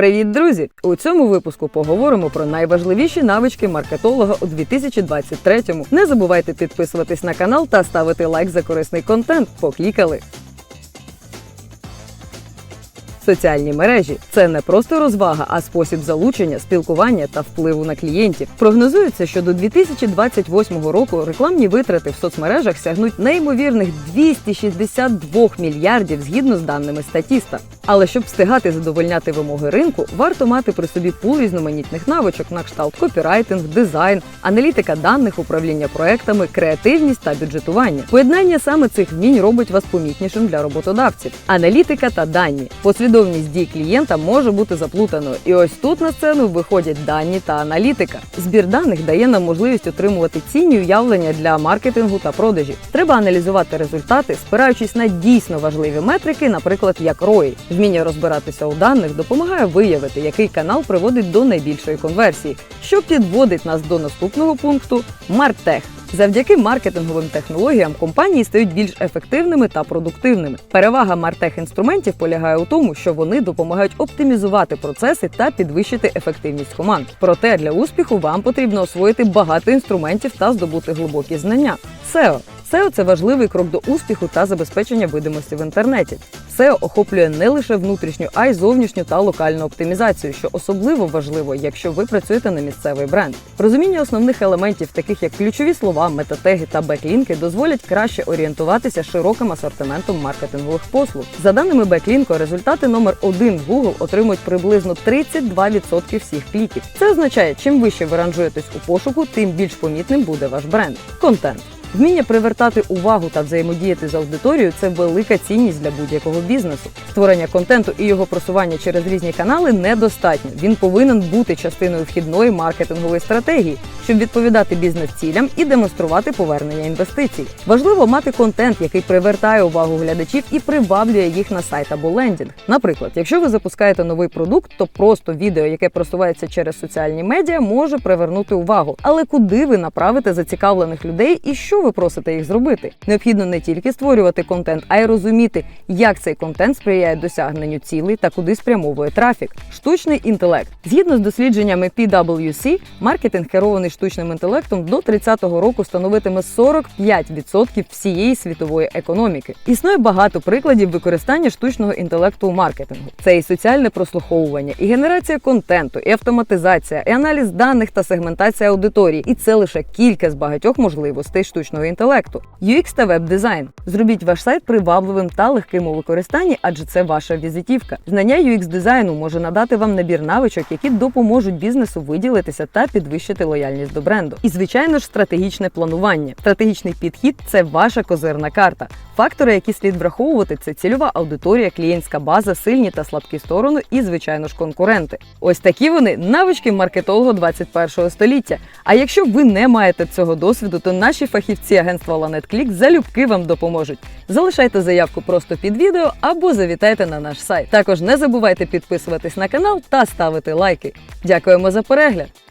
Привіт, друзі! У цьому випуску поговоримо про найважливіші навички маркетолога у 2023-му. Не забувайте підписуватись на канал та ставити лайк за корисний контент. Поклікали. Соціальні мережі це не просто розвага, а спосіб залучення, спілкування та впливу на клієнтів. Прогнозується, що до 2028 року рекламні витрати в соцмережах сягнуть неймовірних 262 мільярдів згідно з даними статіста. Але щоб встигати задовольняти вимоги ринку, варто мати при собі пул різноманітних навичок на кшталт копірайтинг, дизайн, аналітика даних, управління проектами, креативність та бюджетування. Поєднання саме цих вмінь робить вас помітнішим для роботодавців. Аналітика та дані. Послідовність дій клієнта може бути заплутаною. І ось тут на сцену виходять дані та аналітика. Збір даних дає нам можливість отримувати цінні уявлення для маркетингу та продажі. Треба аналізувати результати, спираючись на дійсно важливі метрики, наприклад, як ROI. Вміння розбиратися у даних допомагає виявити, який канал приводить до найбільшої конверсії, що підводить нас до наступного пункту Мартех. Завдяки маркетинговим технологіям компанії стають більш ефективними та продуктивними. Перевага мартех інструментів полягає у тому, що вони допомагають оптимізувати процеси та підвищити ефективність команд. Проте для успіху вам потрібно освоїти багато інструментів та здобути глибокі знання. SEO SEO – це важливий крок до успіху та забезпечення видимості в інтернеті. SEO охоплює не лише внутрішню, а й зовнішню та локальну оптимізацію, що особливо важливо, якщо ви працюєте на місцевий бренд. Розуміння основних елементів, таких як ключові слова, метатеги та беклінки, дозволять краще орієнтуватися широким асортиментом маркетингових послуг. За даними Беклінко, результати номер один в Google отримують приблизно 32% всіх кліків. Це означає, чим вище ви ранжуєтесь у пошуку, тим більш помітним буде ваш бренд. Контент. Вміння привертати увагу та взаємодіяти з аудиторією це велика цінність для будь-якого бізнесу. Створення контенту і його просування через різні канали недостатньо. Він повинен бути частиною вхідної маркетингової стратегії, щоб відповідати бізнес-цілям і демонструвати повернення інвестицій. Важливо мати контент, який привертає увагу глядачів і приваблює їх на сайт або лендінг. Наприклад, якщо ви запускаєте новий продукт, то просто відео, яке просувається через соціальні медіа, може привернути увагу. Але куди ви направите зацікавлених людей і що ви просите їх зробити? Необхідно не тільки створювати контент, а й розуміти, як цей контент сприяє досягненню цілей та куди спрямовує трафік. Штучний інтелект. Згідно з дослідженнями PwC, маркетинг керований штучним інтелектом до 30-го року становитиме 45% всієї світової економіки. Існує багато прикладів використання штучного інтелекту у маркетингу. Це і соціальне прослуховування, і генерація контенту, і автоматизація, і аналіз даних та сегментація аудиторії. І це лише кілька з багатьох можливостей штучного інтелекту. UX та веб-дизайн. Зробіть ваш сайт привабливим та легким у використанні, адже це ваша візитівка. Знання UX дизайну може надати вам набір навичок, які допоможуть бізнесу виділитися та підвищити лояльність до бренду. І звичайно ж, стратегічне планування. Стратегічний підхід це ваша козирна карта. Фактори, які слід враховувати, це цільова аудиторія, клієнтська база, сильні та слабкі сторони і, звичайно ж, конкуренти. Ось такі вони навички маркетолога 21 століття. А якщо ви не маєте цього досвіду, то наші фахівці агентства LanetClick залюбки вам допоможуть. Залишайте заявку просто під відео або завітайте на наш сайт. Також не забувайте підписуватись на канал та ставити лайки. Дякуємо за перегляд!